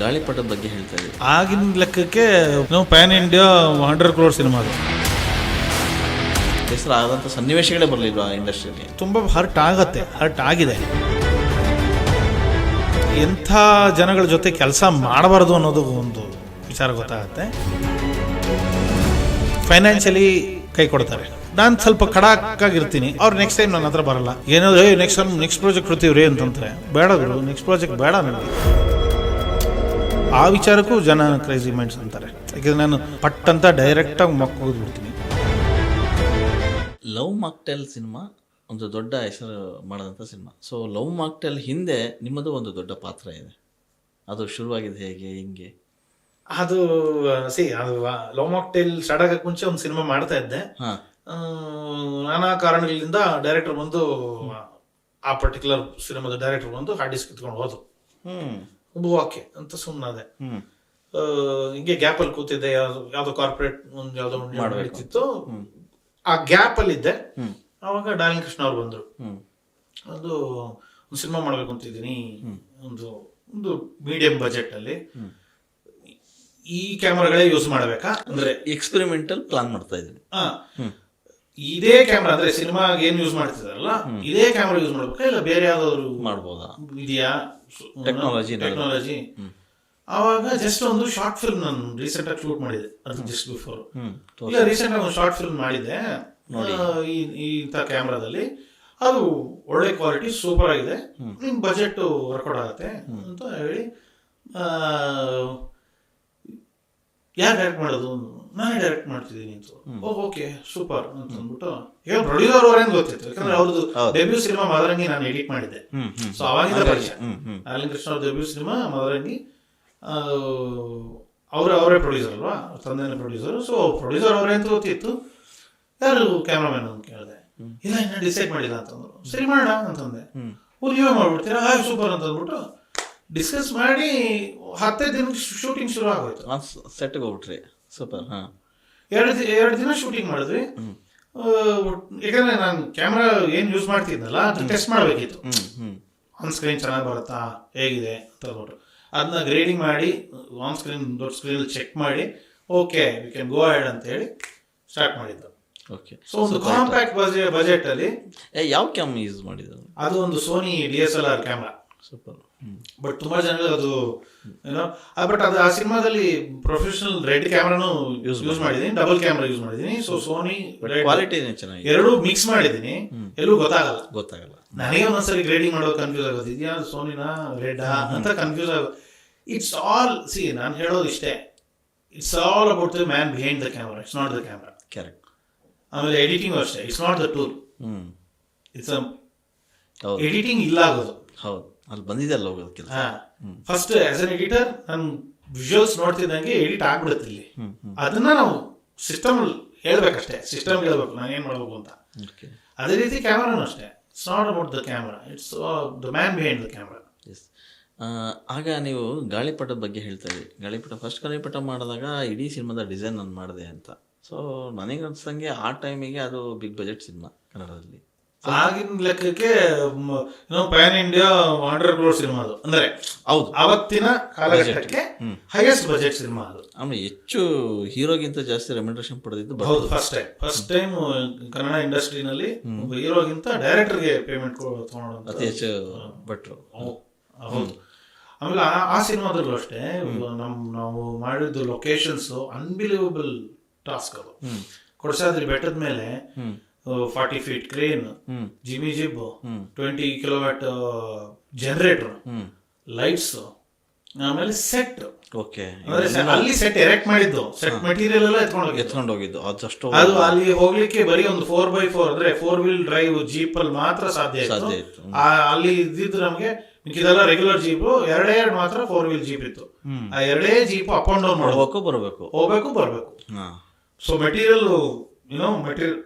ಗಾಳಿಪಟದ ಬಗ್ಗೆ ಹೇಳ್ತಾ ಇದ್ದೀವಿ. ಆಗಿನ ಲೆಕ್ಕಕ್ಕೆ ನಾವು pan India hundred crore cinema ಅದು. ಹೆಸರು ಆದಂಥ ಸನ್ನಿವೇಶಗಳೇ ಆ ಇಂಡಸ್ಟ್ರಿಯಲ್ಲಿ? ತುಂಬ ಹರ್ಟ್ ಆಗತ್ತೆ ಹರ್ಟ್ ಆಗಿದೆ. ಎಂಥ ಜನಗಳ ಜೊತೆ ಕೆಲಸ ಮಾಡಬಾರ್ದು ಅನ್ನೋದು ಒಂದು ವಿಚಾರ ಗೊತ್ತಾಗತ್ತೆ. ಫೈನಾನ್ಷಿಯಲಿ ಕೈ ಕೊಡ್ತಾರೆ. ನಾನು ಸ್ವಲ್ಪ ಕಡಾಕಾಗಿರ್ತೀನಿ ಅವ್ರು ನೆಕ್ಸ್ಟ್ ಟೈಮ್ ನನ್ನ ಹತ್ರ ಬರಲ್ಲ. ಏನಾದ್ರು ನೆಕ್ಸ್ಟ್ ಟೈಮ್ ನೆಕ್ಸ್ಟ್ ಪ್ರಾಜೆಕ್ಟ್ ಕೊಡ್ತೀವ್ರಿ ಅಂತಂತಾರೆ ಬೇಡ ನೆಕ್ಸ್ಟ್ ಪ್ರಾಜೆಕ್ಟ್ ಬೇಡ ನನಗೆ ಆ ವಿಚಾರಕ್ಕೂ ಜನ ಕ್ರೇಜಿ ಮೈಂಡ್ಸ್ ಅಂತಾರೆ. ಯಾಕೆಂದ್ರೆ ನಾನು ಪಟ್ ಅಂತ ಡೈರೆಕ್ಟಾಗಿ ಮಕ್ಕೋದು ಬಿಡ್ತೀನಿ ಲವ್ ಮಾಕ್ಟೆಲ್ ಸಿನಿಮಾ ಒಂದು ದೊಡ್ಡ ಹೆಸರು ಮಾಡಿದಂಥ ಸಿನಿಮಾ ಸೊ ಲವ್ ಮಾಕ್ಟೆಲ್ ಹಿಂದೆ ನಿಮ್ಮದು ಒಂದು ದೊಡ್ಡ ಪಾತ್ರ ಇದೆ. ಅದು ಶುರುವಾಗಿದೆ ಹೇಗೆ ಹಿಂಗೆ? ಅದು ಸಿ ಅದು ಲವ್ ಮಾಕ್ಟೇಲ್ ಸ್ಟಾರ್ಟ್ ಆಗಕ್ಕೆ ಮುಂಚೆ ಒಂದು ಸಿನಿಮಾ ಮಾಡ್ತಾ ಇದ್ದೆ. ಹಾಂ. ಆ, ನಾನಾ ಕಾರಣಗಳಿಂದ ಡೈರೆಕ್ಟರ್ ಬಂದು ಆ ಪರ್ಟಿಕ್ಯುಲರ್ ಸಿನಿಮಾದ ಡೈರೆಕ್ಟರ್ ಬಂದು ಹಾರ್ಡ್ ಡಿಸ್ಕ್ ಕಿತ್ಕೊಂಡು ಹೋದ್ರು. ಹ್ಞೂ ಓಕೆ ಅಂತ ಸುಮ್ಮನಾದೆ ಹಿಂಗೆ ಹಿಂಗೆ ಗ್ಯಾಪಲ್ಲಿ ಕೂತಿದ್ದೆ ಯಾವ್ದು ಕಾರ್ಪೊರೇಟ್ ಒಂದು ಯಾವ್ದೋ. ನಡೀತಿತ್ತು. ಆ ಗ್ಯಾಪಲ್ಲಿ ಇದ್ದೆ. ಹ್ಞೂ ಅವಾಗ ಡಾರ್ಲಿಂಗ್ ಕೃಷ್ಣ ಅವ್ರು ಬಂದರು. ಅದು ಒಂದು ಸಿನಿಮಾ ಮಾಡಬೇಕು ಅಂತಿದ್ದೀನಿ ಒಂದು ಒಂದು ಮೀಡಿಯಂ ಬಜೆಟ್ ಅಲ್ಲಿ. ಈ ಕ್ಯಾಮ್ರಾಗಳೇ ಯೂಸ್ ಮಾಡಬೇಕಾ? ಅಂದ್ರೆ ಎಕ್ಸ್ಪೆರಿಮೆಂಟಲ್ ಪ್ಲಾನ್ ಮಾಡ್ತಾ ಇದ್ದೀನಿ. ಇದೇ ಕ್ಯಾಮ್ರಾ ಅಂದ್ರೆ ಸಿನಿಮಾಗೆ ಏನ್ ಯೂಸ್ ಮಾಡ್ತಿದಾರಲ್ಲ ಇದೇ ಕ್ಯಾಮ್ರಾ ಯೂಸ್ ಮಾಡ್ಬೇಕಾ? ಇಲ್ಲ ಬೇರೆ ಯಾವ್ದಾದ್ರು ಮಾಡ್ಬೋದಾ? ಇದೆಯಾ? ಏನಾದ್ರು? ಟೆಕ್ನಾಲಜಿ ಆವಾಗ ಜಸ್ಟ್ ಒಂದು ಶಾರ್ಟ್ ಫಿಲ್ಮ್ ನಾನು ರೀಸೆಂಟ್ ಆಗಿ ಶೂಟ್ ಮಾಡಿದೆ. ಅದು ಜಸ್ಟ್ ಬಿಫೋರ್ ಈಗ ಇಲ್ಲ ರೀಸೆಂಟ್ ಆಗಿ ಒಂದು ಶಾರ್ಟ್ ಫಿಲ್ಮ್ ಮಾಡಿದೆ. ಈ ಇಂಥ ಕ್ಯಾಮ್ರಾದಲ್ಲಿ ಅದು ಒಳ್ಳೆ ಕ್ವಾಲಿಟಿ ಸೂಪರ್ ಆಗಿದೆ. ನಿಮ್ ಬಜೆಟ್ ವರ್ಕೌಟ್ ಆಗುತ್ತೆ ಅಂತ ಹೇಳಿ ಯಾರು ಡೈರೆಕ್ಟ್ ಮಾಡೋದು? ನಾನೇ ಡೈರೆಕ್ಟ್ ಮಾಡ್ತಿದ್ದೀನಿ ಅಂತ. ಓ ಓಕೆ ಸೂಪರ್ ಅಂತ ಅಂದ್ಬಿಟ್ಟು ಈಗ ಪ್ರೊಡ್ಯೂಸರ್ ಅವ್ರೇನು ಗೊತ್ತಿತ್ತು? ಯಾಕಂದ್ರೆ ಅವ್ರದ್ದು. ಡೆಬ್ಯೂ ಸಿನಿಮಾ ಮದರಂಗಿ ನಾನು ಎಡಿಟ್ ಮಾಡಿದ್ದೆ. ಸೊ ಅವಾಗಿಂದ ಪರಿಚಯ. ನಾರಾಯಣ ಕೃಷ್ಣ ಅವ್ರ ಡೆಬ್ಯೂ ಸಿನಿಮಾ ಮದರಂಗಿ ಅವರೇ ಅವರೇ ಪ್ರೊಡ್ಯೂಸರ್ ಅಲ್ವಾ? ತಂದೆನೇ ಪ್ರೊಡ್ಯೂಸರ್ ಸೊ ಪ್ರೊಡ್ಯೂಸರ್ ಅವರೇ ಅಂತ ಗೊತ್ತಿತ್ತು? ಯಾರು ಕ್ಯಾಮ್ರಾಮನ್ ಅಂತ ಕೇಳಿದೆ. ಇಲ್ಲ ಇನ್ನ ಡಿಸೈಡ್ ಮಾಡಿಲ್ಲ ಅಂತಂದ್ರು ಸರಿ ಮಾಡೋಣ ಅಂತಂದೆ ಓ ನೀವೇ ಮಾಡ್ಬಿಡ್ತೀರಾ? ಹಾಯ್ ಸೂಪರ್ ಅಂತ ಅಂದ್ಬಿಟ್ಟು ಡಿಸ್ಕಸ್ ಮಾಡಿ ಹತ್ತೈದು ದಿನ ಶೂಟಿಂಗ್ ಶುರು ಆಗೋಯ್ತು. ಸೆಟ್ ಸೆಟ್ಗೆ ಹೋಗ್ಬಿಟ್ರಿ. ಸೂಪರ್ ಹಾಂ. ಎರಡು ಎರಡು ದಿನ ಶೂಟಿಂಗ್ ಮಾಡಿದ್ವಿ. ಯಾಕಂದ್ರೆ ನಾನು ಕ್ಯಾಮ್ರಾ ಏನು ಯೂಸ್ ಮಾಡ್ತಿದ್ನಲ್ಲ ಅದು ಟೆಸ್ಟ್ ಮಾಡಬೇಕಿತ್ತು. ಆನ್ ಸ್ಕ್ರೀನ್ ಚೆನ್ನಾಗಿ ಬರುತ್ತಾ ಹೇಗಿದೆ ಅಂತ ಅದನ್ನ ಗ್ರೇಡಿಂಗ್ ಮಾಡಿ ಆನ್ ಸ್ಕ್ರೀನ್ ದೊಡ್ಡ ಸ್ಕ್ರೀನ್ ಚೆಕ್ ಮಾಡಿ okay we can go ahead ಅಂತ ಹೇಳಿ ಸ್ಟಾರ್ಟ್ ಮಾಡಿದ್ದು. ಓಕೆ ಸೊ ಒಂದು ಕಾಂಪ್ಯಾಕ್ಟ್ ಬಜೆಟ್ ಬಜೆಟ್ ಅಲ್ಲಿ ಏ ಯಾವ ಕ್ಯಾಮ್ ಯೂಸ್ ಮಾಡಿದ್ರು ಅದು ಒಂದು Sony D S L R camera super but ತುಂಬಾ ಜನಗಳು ಅದು ಏನೋ ಬಟ್ ಅದು ಆ ಸಿನಿಮಾದಲ್ಲಿ ಪ್ರೊಫೆಷನಲ್ ರೆಡ್ ಕ್ಯಾಮ್ರಾನು ಯೂಸ್ ಮಾಡಿದೀನಿ ಡಬಲ್ ಕ್ಯಾಮ್ರಾ ಯೂಸ್ ಮಾಡಿದೀನಿ. ಸೊ ಸೋನಿ ಕ್ವಾಲಿಟಿ ಚೆನ್ನಾಗಿ ಎರಡು ಮಿಕ್ಸ್ ಮಾಡಿದೀನಿ. ಎಲ್ಲೂ ಗೊತ್ತಾಗಲ್ಲ. ಗೊತ್ತಾಗಲ್ಲ. ನನಗೆ ಒಂದೊಂದ್ಸರಿ ಗ್ರೇಡಿಂಗ್ ಮಾಡೋದು ಕನ್ಫ್ಯೂಸ್ ಆಗೋದು ಇದೆಯಾ ಸೋನಿನಾ ರೆಡ್ ಅಂತ ಕನ್ಫ್ಯೂಸ್ ಆಗ ಇಟ್ಸ್ ಆಲ್ ಸಿ ನಾನು ಹೇಳೋದು ಇಷ್ಟೇ. It's all about the man behind the camera it's not the camera correct ಆಮೇಲೆ ಎಡಿಟಿಂಗ್ ಅಷ್ಟೇ. It's not the tool it's editing ಇಲ್ಲ ಆಗೋದು. ಹೌದು. ಅಲ್ಲಿ ಬಂದಿದೆ ಅಲ್ಲ ಹೋಗೋದು ಕೆಲಸ. ಫಸ್ಟ್ ಆಸ್ ಅನ್ ಎಡಿಟರ್ ನಾನು ವಿಜುವಲ್ಸ್ ನೋಡ್ತಿದ್ದಂಗೆ ಎಡಿಟ್ ಆಗ್ಬಿಡುತ್ತೆ ಇಲ್ಲಿ. ಅದನ್ನ ನಾವು ಸಿಸ್ಟಮ್ ಹೇಳ್ಬೇಕಷ್ಟೇ. ಸಿಸ್ಟಮ್ ಹೇಳ್ಬೇಕು ನಾನು ಏನ್ ಮಾಡ್ಬೇಕು ಅಂತ. ಅದೇ ರೀತಿ ಕ್ಯಾಮ್ರಾನು ಅಷ್ಟೇ. It's not about the camera it's the man behind the camera ಆಗ ನೀವು ಗಾಳಿಪಟದ ಬಗ್ಗೆ ಹೇಳ್ತಾ ಇದ್ದೀವಿ ಗಾಳಿಪಟ ಫಸ್ಟ್ ಗಾಳಿಪಟ ಮಾಡಿದಾಗ ಇಡೀ ಸಿನಿಮಾದ ಡಿಸೈನ್ ನಾನು ಮಾಡಿದೆ ಅಂತ. ಸೊ ನನಗೆ ಅನ್ಸಂಗೆ ಆ ಟೈಮಿಗೆ ಅದು ಬಿಗ್ ಬಜೆಟ್ ಸಿನಿಮಾ ಕನ್ನಡದಲ್ಲಿ. ಆಗಿನ ಲೆಕ್ಕಕ್ಕೆ pan India hundred crore cinema ಅದು. ಅಂದ್ರೆ ಹೌದು. ಅವತ್ತಿನ ಕಾಲಘಟ್ಟಕ್ಕೆ ಹೈಯೆಸ್ಟ್ ಬಜೆಟ್ ಸಿನಿಮಾ ಅದು. ಆಮೇಲೆ ಹೆಚ್ಚು ಹೀರೋಗಿಂತ ಜಾಸ್ತಿ ರೆಮ್ಯುನರೇಷನ್ ಪಡೆದಿದ್ದು ಹೌದು first time first time Kannada ಇಂಡಸ್ಟ್ರಿನಲ್ಲಿ ಹೀರೋಗಿಂತ ಡೈರೆಕ್ಟರ್ಗೆ ಪೇಮೆಂಟ್ ತಗೊಳ್ಳೋದು ಅತಿ ಹೆಚ್ಚು ಭಟ್ರು. ಹೌದು. ಆಮೇಲೆ ಆ ಸಿನಿಮಾದಲ್ಲೂ ಅಷ್ಟೇ ನಮ್ ನಾವು ಮಾಡಿದ್ದು ಲೊಕೇಶನ್ಸ್ ಅನ್ಬಿಲೀವಬಲ್ ಟಾಸ್ಕ್ ಅದು. ಕೊಡಸಾದ್ರಿ ಬೆಟ್ಟದ ಮೇಲೆ forty feet crane jimmy jib twenty kilowatt generator lights ಆಮೇಲೆ ಸೆಟ್. ಓಕೆ. ಅಲ್ಲಿ ಸೆಟ್ ಎರೆಕ್ಟ್ ಮಾಡಿದ್ದು. ಸೆಟ್ ಮೆಟೀರಿಯಲ್ ಎಲ್ಲ ಎತ್ಕೊಂಡು ಎತ್ಕೊಂಡು ಹೋಗಿದ್ದು. ಅದಷ್ಟು ಅದು ಅಲ್ಲಿ ಹೋಗ್ಲಿಕ್ಕೆ ಬರೀ ಒಂದು ಫೋರ್ ಬೈ ಫೋರ್ ಅಂದ್ರೆ ಫೋರ್ ವೀಲ್ ಡ್ರೈವ್ ಜೀಪ್ ಅಲ್ಲಿ ಮಾತ್ರ ಸಾಧ್ಯ ಸಾಧ್ಯ ಇತ್ತು. ಅಲ್ಲಿ ಇದ್ದಿದ್ದು ನಮಗೆ ಮಿಕ್ಕಿದೆಲ್ಲ ರೆಗ್ಯುಲರ್ ಜೀಪ್ ಎರಡೇ ಎರಡು ಮಾತ್ರ ಫೋರ್ ವೀಲ್ ಜೀಪ್ ಇತ್ತು. ಆ ಎರಡೇ ಜೀಪ್ ಅಪ್ ಅಂಡ್ ಡೌನ್ ಮಾಡಬೇಕು ಹೋಗ್ಬೇಕು ಬರಬೇಕು. ಹೋಗ್ಬೇಕು ಬರ್ಬೇಕು. ಸೊ ಮೆಟೀರಿಯಲ್ ಯುನೋ ಮೆಟೀರಿಯಲ್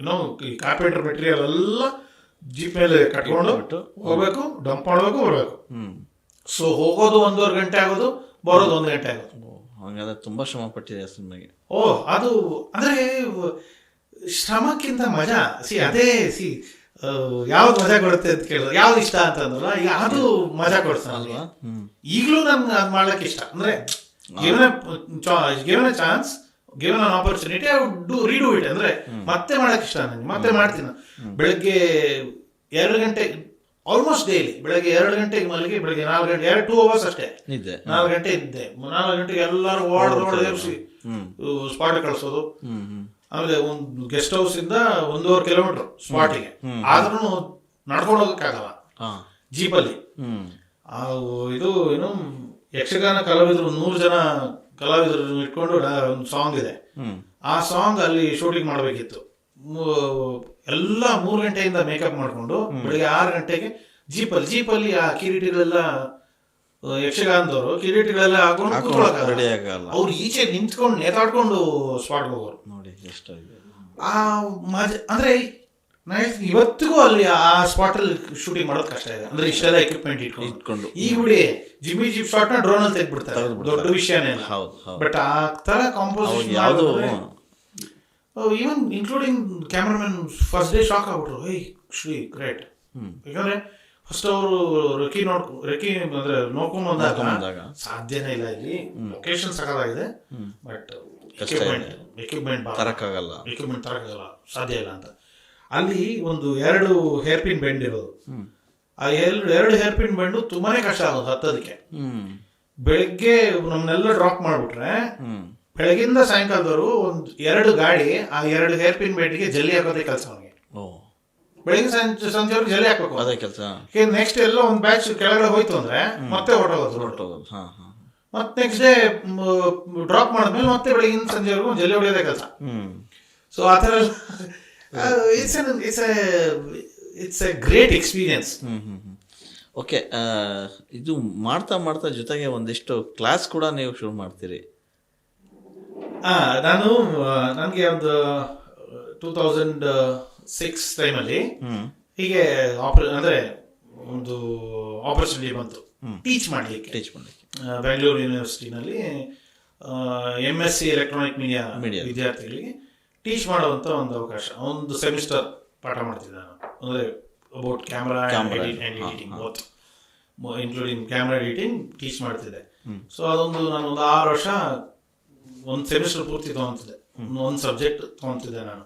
ಏನೋ ಈ ಕಾರ್ಪೆಂಟರ್ ಮೆಟೀರಿಯಲ್ ಎಲ್ಲ ಜೀಪ್ ಮೇಲೆ ಕಟ್ಕೊಂಡು ಹೋಗ್ಬೇಕು ಡಂಪ್ ಮಾಡಬೇಕು ಬರ್ಬೇಕು. ಸೊ ಹೋಗೋದು ಒಂದೂವರೆ ಗಂಟೆ ಆಗೋದು ಬರೋದು ಒಂದು ಗಂಟೆ ಆಗೋದು. ಹಂಗಾದ್ರೆ ತುಂಬಾ ಶ್ರಮ ಪಟ್ಟಿದೆ ಸುಮ್ಮನೆ ಓ ಅದು ಅಂದ್ರೆ ಶ್ರಮಕ್ಕಿಂತ ಮಜಾ. ಸಿ ಅದೇ ಸಿ ಯಾವ್ದು ಮಜಾ ಕೊಡುತ್ತೆ ಅಂತ ಕೇಳಿದ್ರೆ ಯಾವ್ದು ಇಷ್ಟ ಅಂತಂದ್ರಲ್ಲ ಈಗ ಅದು ಮಜಾ ಕೊಡ್ಸಲ್ವಾ ಈಗಲೂ ನನ್ಗೆ ಅದು ಮಾಡ್ಲಿಕ್ಕೆ ಇಷ್ಟ. ಅಂದ್ರೆ given chance given an opportunity I do redo it ಅಂದ್ರೆ ಮತ್ತೆ ಮಾಡಕ್ ಇಷ್ಟ ನನಗೆ ಮತ್ತೆ ಮಾಡ್ತೀನಿ. ಬೆಳಗ್ಗೆ ಎರಡು ಗಂಟೆ ಆಲ್ಮೋಸ್ಟ್ ಡೈಲಿ ಬೆಳಗ್ಗೆ ಎರಡು ಗಂಟೆಗೆ ಮಲಗಿ ಬೆಳಗ್ಗೆ ನಾಲ್ಕು ಗಂಟೆ ಎರಡು ಟೂ ಅವರ್ಸ್ ಅಷ್ಟೇ. ನಾಲ್ಕು ಗಂಟೆ ಇದ್ದೆ. ನಾಲ್ಕು ಗಂಟೆಗೆ ಎಲ್ಲರೂ ವಾರ್ಡ್ ರೋಡ್ ಎಬ್ಸಿ ಸ್ಪಾಟ್ ಕಳಿಸೋದು. ಆಮೇಲೆ ಒಂದು ಗೆಸ್ಟ್ ಹೌಸ್ ಇಂದ ಒಂದೂವರೆ ಕಿಲೋಮೀಟರ್ ಸ್ಪಾಟಿಗೆ ಆದ್ರೂ ನಡ್ಕೊಂಡು ಹೋಗಕ್ಕಾಗಲ್ಲ ಜೀಪಲ್ಲಿ ಇದು ಏನು ಯಕ್ಷಗಾನ ಕಲಾವಿದರು ನೂರು ಜನ ಕಲಾವಿದರು ಇಟ್ಕೊಂಡು ಒಂದು ಸಾಂಗ್ ಇದೆ. ಆ ಸಾಂಗ್ ಅಲ್ಲಿ ಶೂಟಿಂಗ್ ಮಾಡಬೇಕಿತ್ತು. ಎಲ್ಲ ಮೂರು ಗಂಟೆಯಿಂದ ಮೇಕಪ್ ಮಾಡಿಕೊಂಡು ಬೆಳಿಗ್ಗೆ ಆರು ಗಂಟೆಗೆ ಜೀಪಲ್ಲಿ ಜೀಪಲ್ಲಿ ಆ ಕಿರೀಟಿಗಳೆಲ್ಲ ಯಕ್ಷಗಾನದವರು ಕಿರೀಟಿಗಳೆಲ್ಲ ಹಾಕೊಂಡು ಕೂತ್ಕೊಳ್ಳೋಕ್ಕಾಗಲ್ಲ. ಅವ್ರು ಈಚೆ ನಿಂತ್ಕೊಂಡು ನೇತಾಡ್ಕೊಂಡು ಸ್ಪಾಟ್ಗೆ ಹೋಗೋರು. ನೋಡಿ ಆ ಮಜ ಅಂದ್ರೆ ಇವತ್ತಿಗೂ ಅಲ್ಲಿ ಆ ಸ್ಪಾಟ್ ಅಲ್ಲಿ ಶೂಟಿಂಗ್ ಮಾಡೋದು ಕಷ್ಟ ಇದೆ. ಅಂದ್ರೆ ಇಷ್ಟೆಲ್ಲ ಎಕ್ವಿಪ್ಮೆಂಟ್ ಇಟ್ಕೊಂಡು. ಈಗ ಬಿಡಿ ಜಿಮ್ಮಿ ಜಿಪ್ ಶಾಟ್ನ ಡ್ರೋನ್ ಅಲ್ಲಿ ತೆಗ್ದ್ಬಿಡ್ತಾರೆ. ದೊಡ್ಡ ವಿಷಯನೇ ಇಲ್ಲ. ಹೌದು ಬಟ್ ಆ ತರ ಕಾಂಪೋಸಿಷನ್ ಯಾವುದು even including cameraman first day shock ಆಗ್ಬಿಟ್ರು. ಏಯ್ ಶ್ರೀ ಗ್ರೇಟ್ ಯಾಕಂದ್ರೆ ಫಸ್ಟ್ ಅವರು ರೆಕಿ ನೋಡ್ ರೆಕಿ ಅಂದ್ರೆ ನೋಡ್ಕೊಂಡ್ ಬಂದಾಗ ಸಾಧ್ಯನೇ ಇಲ್ಲ ಇಲ್ಲಿ. ಲೊಕೇಶನ್ ಸಕಲಾಗಿದೆ ಬಟ್ ಎಕ್ವಿಪ್ಮೆಂಟ್ ಎಕ್ವಿಪ್ಮೆಂಟ್ ತರಕ್ಕಾಗಲ್ಲ. ಎಕ್ವಿಪ್ಮೆಂಟ್ ತರಕ್ಕಾಗಲ್ಲ. ಸಾಧ್ಯ ಇಲ್ಲ ಅಂತ. ಅಲ್ಲಿ ಒಂದು ಎರಡು ಹೇರ್ ಪಿನ್ ಬೆಂಡ್ ಇರೋದು. ಆ ಎರಡು ಎರಡು ಹೇರ್ ಪಿನ್ ಬೆಂಡು ತುಂಬಾನೇ ಕಷ್ಟ ಆಗೋದು ಹತ್ತೋದಕ್ಕೆ. ಬೆಳಗ್ಗೆ ನಮ್ಮನ್ನೆಲ್ಲ ಡ್ರಾಪ್ ಮಾಡ್ಬಿಟ್ರೆ ಬೆಳಗಿಂದ ಸಾಯಂಕಾಲದವರು ಒಂದು ಎರಡು ಗಾಡಿ ಆ ಎರಡು ಹೇರ್ ಪಿನ್ ಬೆಂಡ್ಗೆ ಜಲ್ಲಿ ಹಾಕೋದೇ ಕೆಲಸ ಅವನಿಗೆ. ಬೆಳಗ್ಗೆ ಸಂಜೆ ಸಂಜೆವರೆಗೆ ಜಲ್ಲಿ ಹಾಕ್ಬೇಕು. ಅದೇ ಕೆಲಸ. ನೆಕ್ಸ್ಟ್ ಎಲ್ಲ ಒಂದು ಬ್ಯಾಚ್ ಕೆಳಗಡೆ ಹೋಯ್ತು ಅಂದ್ರೆ ಮತ್ತೆ ಹೊರಟೋಗೋದು. ಹೊರಟೋಗೋದು. ಮತ್ತೆ ನೆಕ್ಸ್ಟ್ ಡೇ ಡ್ರಾಪ್ ಮಾಡಿದ್ಮೇಲೆ ಮತ್ತೆ ಬೆಳಗಿನ ಸಂಜೆವರೆಗೂ ಜಲ್ಲಿ ಹೊಡೆಯೋದೇ ಕೆಲಸ. ಸೊ ಆ ಥರ it's it's it's a great experience okay ಇದು ಮಾಡ್ತಾ ಮಾಡ್ತಾ ಜೊತೆಗೆ ಒಂದಿಷ್ಟು ಕ್ಲಾಸ್ ಕೂಡ ನೀವು ಶುರು ಮಾಡ್ತೀರಿ. ನಾನು ನನಗೆ ಒಂದು ಟೂ ತೌಸಂಡ್ ಸಿಕ್ಸ್ ಟೈಮಲ್ಲಿ ಹೀಗೆ ಆಪರ್ ಅಂದ್ರೆ ಒಂದು ಆಪರ್ಚುನಿಟಿ ಬಂತು. ಟೀಚ್ ಮಾಡಲಿಕ್ಕೆ. ಟೀಚ್ ಮಾಡಲಿಕ್ಕೆ. Bengaluru ಯೂನಿವರ್ಸಿಟಿನಲ್ಲಿ M S C electronic media. ವಿದ್ಯಾರ್ಥಿಗಳಿಗೆ ಟೀಚ್ ಮಾಡುವಂತ ಒಂದು ಅವಕಾಶ. ಒಂದು ಸೆಮಿಸ್ಟರ್ ಪಾಠ ಮಾಡ್ತಿದ್ದೆ ನಾನು ಅಂದ್ರೆ about camera Camera, editing both including camera editing teach ಮಾಡ್ತಿದ್ದೆ ಸೊ ಅದೊಂದು ನಾನು ಒಂದು ಆರು ವರ್ಷ ಒಂದು ಸೆಮಿಸ್ಟರ್ ಪೂರ್ತಿ ತಗೊಂತಿದ್ದೆ. ಒಂದು ಸಬ್ಜೆಕ್ಟ್ ತಗೊಂತಿದ್ದೆ ನಾನು.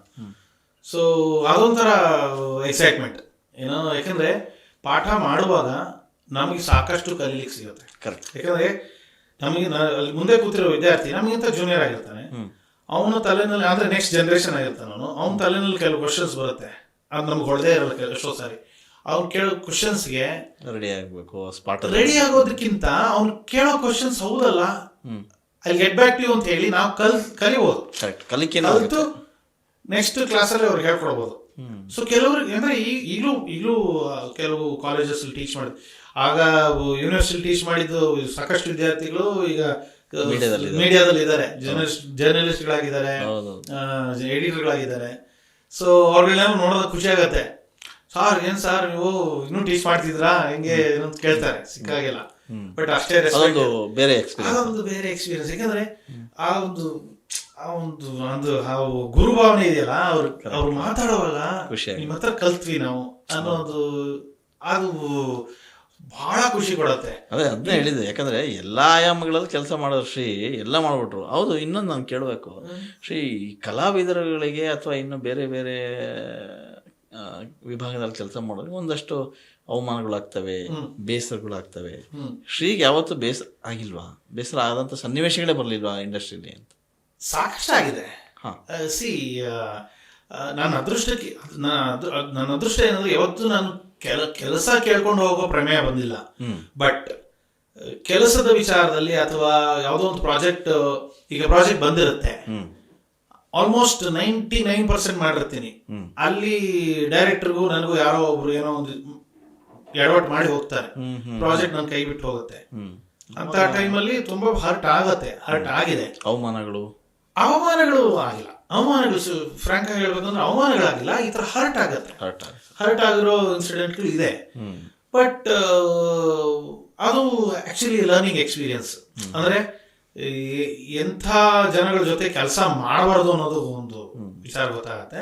ಸೊ ಅದೊಂಥರ ಎಕ್ಸೈಟ್ಮೆಂಟ್ ಏನೋ ಯಾಕಂದ್ರೆ ಪಾಠ ಮಾಡುವಾಗ ನಮಗೆ ಸಾಕಷ್ಟು ಕಲೀಲಿಕ್ಕೆ ಸಿಗುತ್ತೆ. ಕರೆಕ್ಟ್ ಯಾಕಂದ್ರೆ ನಮಗೆ ಅಲ್ಲಿ ಮುಂದೆ ಕೂತಿರೋ ವಿದ್ಯಾರ್ಥಿ ನಮಗಿಂತ ಜೂನಿಯರ್ ಆಗಿರ್ತಾನೆ. ಅವನ ತಲೆನಲ್ಲಿ ಅಂದ್ರೆ ನೆಕ್ಸ್ಟ್ ಜನರೇಷನ್ ಆಗಿರ್ತಾನೆ ಅವನು. ಅವನ ತಲೆನಲ್ಲಿ ಕೆಲವು ಕ್ವಶನ್ಸ್ ಬರುತ್ತೆ. ಅದು ನಮ್ಗೆ ಹೊಡೆದೇ ಇರಲ್ಲ ಎಷ್ಟೋ ಸಾರಿ ಅವ್ನು ಕೇಳೋ ಕ್ವಶನ್ಸ್ಗೆ ರೆಡಿ ಆಗಬೇಕು ಸ್ಪಾಟ್ ರೆಡಿ ಆಗೋದಕ್ಕಿಂತ ಅವ್ನು ಕೇಳೋ ಕ್ವಶನ್ಸ್ ಹೌದಲ್ಲ? ಐ ಅಲ್ಲಿ ಗೆಟ್ ಬ್ಯಾಕ್ ಟು ಅಂತ ಹೇಳಿ ನಾವು ಕಲ್ ಕಲಿಬೋದು. ಕರೆಕ್ಟ್ ಕಲಿಕೆನೂ ಕಲಿತು ನೆಕ್ಸ್ಟ್ ಕ್ಲಾಸಲ್ಲಿ ಅವ್ರಿಗೆ ಹೇಳ್ಕೊಡ್ಬೋದು. ಸೊ ಕೆಲವ್ರಿಗೆ ಅಂದ್ರೆ ಈ ಈಗಲೂ ಈಗಲೂ ಕೆಲವು ಕಾಲೇಜಸ್ ಟೀಚ್ ಮಾಡಿ ಆಗ ಯೂನಿವರ್ಸಿಟಿ ಟೀಚ್ ಮಾಡಿದ್ದು ಸಾಕಷ್ಟು ವಿದ್ಯಾರ್ಥಿಗಳು ಈಗ. ಮೀಡಿಯಾದಲ್ಲಿ ಇದ್ದಾರೆ. ಜರ್ನಲಿಸ್ಟ್ ಗಳಾಗಿದ್ದಾರೆ ಎಡಿಟರ್ ಗಳಾಗಿದ್ದಾರೆ ಸೊ ಅವ್ರನ್ನೆಲ್ಲ ನೋಡೋದಕ್ಕೆ ಖುಷಿ ಆಗತ್ತೆ. ಸಾರ್ ಏನ್ ಸಾರ್ ನೀವು ಇನ್ನು ಟೀಚ್ ಮಾಡ್ತಿದ್ರಾ ಹೆಂಗೆ ಅಂತ ಕೇಳ್ತಾರೆ. ಸಿಕ್ಕಾಗಿಲ್ಲ. ಬಟ್ ಅಷ್ಟೇ ಬೇರೆ ಅದೊಂದು ಬೇರೆ ಎಕ್ಸ್ಪೀರಿಯನ್ಸ್ ಯಾಕಂದ್ರೆ ಆ ಒಂದು ಆ ಒಂದು ಒಂದು ಗುರು ಭಾವನೆ ಇದೆಯಲ್ಲ ಅವ್ರು ಅವ್ರು ಮಾತಾಡೋವಾಗ. ನಿಮ್ಮ ಹತ್ರ ಕಲ್ತ್ವಿ ನಾವು ಅನ್ನೋ ಒಂದು ಅದು ಬಹಳ ಖುಷಿ ಕೊಡತ್ತೆ. ಅದೇ ಅದನ್ನ ಹೇಳಿದೆ ಯಾಕಂದ್ರೆ ಎಲ್ಲಾ ಆಯಾಮಗಳಲ್ಲಿ ಕೆಲಸ ಮಾಡೋರು ಶ್ರೀ ಎಲ್ಲ ಮಾಡ್ಬಿಟ್ರು. ಹೌದು ಇನ್ನೊಂದು ನಾನು ಕೇಳಬೇಕು. ಶ್ರೀ ಕಲಾವಿದರುಗಳಿಗೆ ಅಥವಾ ಇನ್ನು ಬೇರೆ ಬೇರೆ ವಿಭಾಗದಲ್ಲಿ ಕೆಲಸ ಮಾಡೋದು ಒಂದಷ್ಟು ಅವಮಾನಗಳಾಗ್ತವೆ ಬೇಸರಗಳಾಗ್ತವೆ. ಆಗ್ತವೆ ಶ್ರೀಗೆ ಯಾವತ್ತು ಬೇಸರ ಆಗಿಲ್ವಾ? ಬೇಸರ ಆದಂಥ ಸನ್ನಿವೇಶಗಳೇ ಬರಲಿಲ್ವಾ ಇಂಡಸ್ಟ್ರಿಲಿ ಅಂತ? ಸಾಕಷ್ಟು ಆಗಿದೆ. ಹಾ. ಸಿ ನನ್ನ ಅದೃಷ್ಟಕ್ಕೆ ನನ್ನ ಅದೃ- ನನ್ನ ಅದೃಷ್ಟ ಏನಂದ್ರೆ ಯಾವತ್ತೂ ನಾನು ಕೆಲ ಕೆಲಸ ಕೇಳ್ಕೊಂಡು ಹೋಗೋ ಪ್ರಮೇಯ ಬಂದಿಲ್ಲ. ಬಟ್ ಕೆಲಸದ ವಿಚಾರದಲ್ಲಿ ಅಥವಾ ಯಾವುದೋ ಒಂದು ಪ್ರಾಜೆಕ್ಟ್ ಈಗ ಪ್ರಾಜೆಕ್ಟ್ ಬಂದಿರುತ್ತೆ. ಆಲ್ಮೋಸ್ಟ್ ನೈಂಟಿ ನೈನ್ ಪರ್ಸೆಂಟ್ ಮಾಡಿರ್ತೀನಿ. ಅಲ್ಲಿ ಡೈರೆಕ್ಟರ್ಗೂ ನನಗೂ ಯಾರೋ ಒಬ್ರು ಏನೋ ಒಂದು ಎಡವಟ್ ಮಾಡಿ ಹೋಗ್ತಾರೆ. ಪ್ರಾಜೆಕ್ಟ್ ನನ್ನ ಕೈ ಬಿಟ್ಟು ಹೋಗುತ್ತೆ. ಆ ಅಂತ ಟೈಮಲ್ಲಿ ತುಂಬಾ ಹರ್ಟ್ ಆಗತ್ತೆ ಹರ್ಟ್ ಆಗಿದೆ. ಅವಮಾನಗಳು. ಅವಮಾನಗಳು ಆಗಿಲ್ಲ. ಅವಮಾನಗಳು ಫ್ರಾಂಕ್ ಆಗಿ ಹೇಳ್ಬೇಕಂದ್ರೆ ಅವಮಾನಗಳಾಗಿಲ್ಲ ಈ ತರ ಹರ್ಟ್ ಆಗತ್ತೆ. ಹರ್ಟ್ ಆಗಿರೋ ಇನ್ಸಿಡೆಂಟ್ಗಳು ಇದೆ. ಬಟ್ ಅದು ಆಕ್ಚುಲಿ ಲರ್ನಿಂಗ್ ಎಕ್ಸ್ಪೀರಿಯನ್ಸ್ ಅಂದ್ರೆ ಎಂಥ ಜನಗಳ ಜೊತೆ ಕೆಲಸ ಮಾಡಬಾರ್ದು ಅನ್ನೋದು ಒಂದು ವಿಚಾರ ಗೊತ್ತಾಗತ್ತೆ.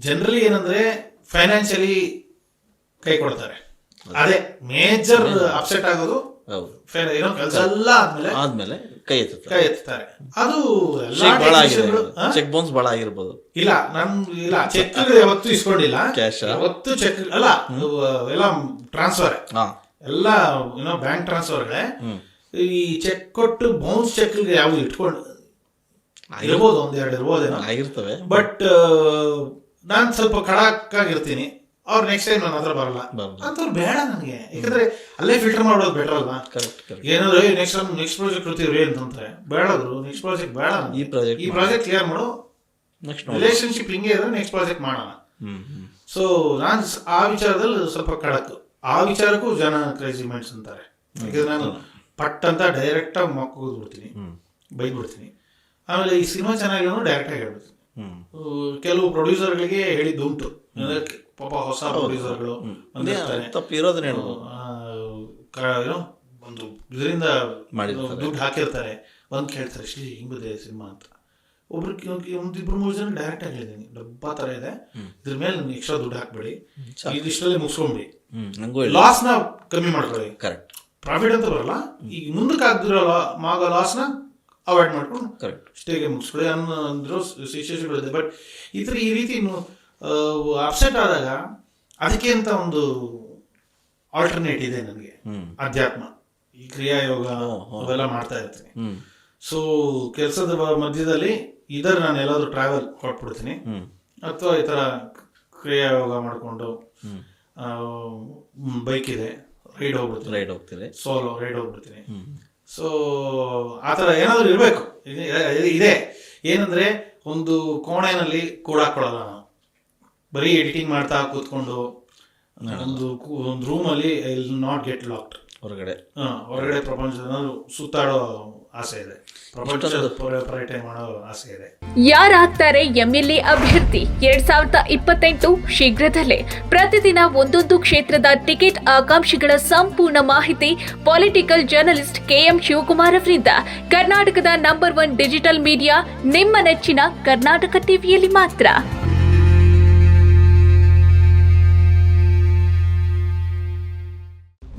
ಜನರಲಿ ಏನಂದ್ರೆ ಫೈನಾನ್ಷಿಯಲಿ ಕೈ ಕೊಡ್ತಾರೆ. ಅದೇ. ಮೇಜರ್ ಅಪ್ಸೆಟ್ ಆಗೋದು ಏನೋ ಕೆಲಸ ಎಲ್ಲ ಆದ್ಮೇಲೆ. ಆದ್ಮೇಲೆ ಕೈ ಎತ್ತುತ್ತಾರೆ. ಕೈ ಎತ್ತಾರೆ ಅದು ಚೆಕ್ ಆಗಿದೆ ಚೆಕ್ ಬೌನ್ಸ್ ಭಾಳ ಆಗಿರ್ಬೋದು. ಇಲ್ಲ ನಮ್ ಇಲ್ಲ ಚೆಕ್ ಯಾವತ್ತು ಇಸ್ಕೊಂಡಿಲ್ಲ. ಕ್ಯಾಶ್? ಯಾವತ್ತು ಚೆಕ್ ಅಲ್ಲ ಎಲ್ಲ ಟ್ರಾನ್ಸ್ಫರ್ ಹಾ. ಎಲ್ಲ ಏನೋ ಬ್ಯಾಂಕ್ ಟ್ರಾನ್ಸ್ಫರ್ಗಳೇ ಹ್ಮ್. ಈ ಚೆಕ್ ಕೊಟ್ಟು ಬೌನ್ಸ್ ಚೆಕ್ ಯಾವ್ದು ಇಟ್ಕೊಂಡು ಇರ್ಬೋದು ಒಂದೆರಡು ಇರ್ಬೋದೇನೋ ಆಗಿರ್ತವೆ. ಬಟ್ ನಾನು ಸ್ವಲ್ಪ ಖಡಕ್ ಆಗಿರ್ತೀನಿ. ಅವ್ರು ನೆಕ್ಸ್ಟ್ ಟೈಮ್ ನನ್ನ ಹತ್ರ ಬರಲ್ಲ. ಅಂತ ಅಂತವ್ರು ಬೇಡ ನನಗೆ. ಯಾಕಂದ್ರೆ ಅಲ್ಲೇ ಫಿಲ್ಟರ್ ಮಾಡೋದು ಬೆಟರ್ ಅಲ್ವಾ? ಏನಾದ್ರು ನೆಕ್ಸ್ಟ್ ನೆಕ್ಸ್ಟ್ ಪ್ರಾಜೆಕ್ಟ್ ಕೊಡ್ತೀವ್ರಿ ಅಂತಂದ್ರೆ ಬೇಡ ಗುರು ನೆಕ್ಸ್ಟ್ ಪ್ರಾಜೆಕ್ಟ್ ಬೇಡ ಈ ಪ್ರಾಜೆಕ್ಟ್ ಈ ಪ್ರಾಜೆಕ್ಟ್ ಕ್ಲಿಯರ್ ಮಾಡು. ನೆಕ್ಸ್ಟ್ ರಿಲೇಶನ್ಶಿಪ್ ಹಿಂಗೆ ಇದ್ರೆ ನೆಕ್ಸ್ಟ್ ಪ್ರಾಜೆಕ್ಟ್ ಮಾಡೋಣ. ಸೊ ನಾನು ಆ ವಿಚಾರದಲ್ಲಿ ಸ್ವಲ್ಪ ಕಡಕ್ ಆ ವಿಚಾರಕ್ಕೂ ಜನ ಕ್ರೇಜಿ ಮೈಂಡ್ಸ್ ಅಂತಾರೆ. ಯಾಕಂದ್ರೆ ನಾನು ಪಟ್ ಅಂತ ಡೈರೆಕ್ಟ್ ಆಗಿ ಮಕ್ಕೋದು ಬಿಡ್ತೀನಿ ಬೈದ್ಬಿಡ್ತೀನಿ. ಆಮೇಲೆ ಈ ಸಿನಿಮಾ ಚೆನ್ನಾಗಿ ಡೈರೆಕ್ಟ್ ಆಗಿ ಹೇಳ್ಬಿಡ್ತೀನಿ. ಕೆಲವು ಪ್ರೊಡ್ಯೂಸರ್ಗಳಿಗೆ ಹೇಳಿದ್ದುಂಟು ಅದಕ್ಕೆ ಪಾಪ ಹೊಸ ಪ್ರೊಡ್ಯೂಸರ್ಗಳು ತಪ್ಪಿರೋದನ್ನ ಏನೋ ಒಂದು ಇದರಿಂದ. ದುಡ್ಡು ಹಾಕಿರ್ತಾರೆ ಬಂದು ಕೇಳ್ತಾರೆ ಶ್ರೀ ಹಿಂಗ್ ಬಂದಿದೆ ಸಿನಿಮಾ ಅಂತ ಒಬ್ರು ಒಂದಿಬ್ರು ಮೂರು ಜನ ಡೈರೆಕ್ಟ್ ಆಗಿ ಹೇಳಿದ್ದೀನಿ ಡಬ್ಬಾ ತರ ಇದೆ ಇದ್ರ ಮೇಲೆ ಎಕ್ಸ್ಟ್ರಾ ದುಡ್ಡು ಹಾಕ್ಬೇಡಿ ಇದಿಷ್ಟಲ್ಲೇ ಮುಗಿಸ್ಕೊಂಬಿಡಿ ಹೇಳಿ ಲಾಸ್ನ ಕಮ್ಮಿ ಮಾಡ್ಕೊಳ್ಳಿ ಕರೆಕ್ಟ್ ಪ್ರಾಫಿಟ್ ಅಂತ ಬರಲ್ಲ ಈಗ ಮುಂದಕ್ಕೆ ಆಗ್ದಿರೋ ಮಾಗ ಲಾಸ್ನ ಅವಾಯ್ಡ್ ಮಾಡ್ಕೊಂಡು ಕರೆಕ್ಟ್ ಸ್ಟೇಗೆ ಮುಗಿಸ್ಕೊಳ್ಳಿ ಅನ್ನೋ ಅಂದ್ರು ಸಿಚುವೇಶನ್ಗಳಿದೆ ಬಟ್ ಈ ಈ ರೀತಿ ಅಪ್ಸೆಟ್ ಆದಾಗ ಅದಕ್ಕೆ ಅಂತ ಒಂದು ಆಲ್ಟರ್ನೇಟ್ ಇದೆ ನನಗೆ. ಅಧ್ಯಾತ್ಮ. ಈ ಕ್ರಿಯಾಯೋಗ ಯೋಗ ಹೋ. ಅವೆಲ್ಲ ಮಾಡ್ತಾ ಇರ್ತೀನಿ. ಸೊ ಕೆಲಸದ ಮಧ್ಯದಲ್ಲಿ ಇದರ ನಾನು ಎಲ್ಲಾದ್ರೂ ಟ್ರಾವೆಲ್ ಕೊಟ್ಬಿಡ್ತೀನಿ ಅಥವಾ ಈ ಥರ ಕ್ರಿಯಾಯೋಗ ಮಾಡಿಕೊಂಡು ಬೈಕ್ ಇದೆ ರೈಡ್ ಹೋಗ್ಬಿಡ್ತೀನಿ. ರೈಡ್ ಹೋಗ್ತೀನಿ ಸೋಲೋ ರೈಡ್ ಹೋಗ್ಬಿಡ್ತೀನಿ. ಸೊ ಆ ಥರ ಏನಾದರೂ ಇರಬೇಕು. ಇದೆ ಏನಂದ್ರೆ ಒಂದು ಕೋಣೆನಲ್ಲಿ ಕೂಡಾಕೊಳ್ಳಲ್ಲ ನಾವು. ಬರೀ ಎಡಿಟಿಂಗ್ ಮಾಡ್ತಾ ಕೂತ್ಕೊಂಡು ಒಂದು ಒಂದು ರೂಮಲ್ಲಿ ಇಲ್ ನಾಟ್ ಗೆಟ್ ಲಾಕ್ಡ್. ಹೊರಗಡೆ. ಹೊರಗಡೆ ಪ್ರಪಂಚದ ಸುತ್ತಾಡೋ ಆಸೆ ಇದೆ. ಪ್ರಪಂಚದ ಪರ್ಯಟನೆ ಮಾಡೋ ಆಸೆ ಇದೆ. ಯಾರಾಗ್ತಾರೆ ಎಂಎಲ್ಎ ಅಭ್ಯರ್ಥಿ ಎರಡ್ ಸಾವಿರದ ಇಪ್ಪತ್ತೆಂಟು ಶೀಘ್ರದಲ್ಲೇ. ಪ್ರತಿದಿನ ಒಂದೊಂದು ಕ್ಷೇತ್ರದ ಟಿಕೆಟ್ ಆಕಾಂಕ್ಷಿಗಳ ಸಂಪೂರ್ಣ ಮಾಹಿತಿ ಪೊಲಿಟಿಕಲ್ ಜರ್ನಲಿಸ್ಟ್ ಕೆಎಂ ಶಿವಕುಮಾರ್ ಅವರಿಂದ. ಕರ್ನಾಟಕದ ನಂಬರ್ ಒನ್ ಡಿಜಿಟಲ್ ಮೀಡಿಯಾ ನಿಮ್ಮ ನೆಚ್ಚಿನ ಕರ್ನಾಟಕ ಟಿವಿಯಲ್ಲಿ ಮಾತ್ರ.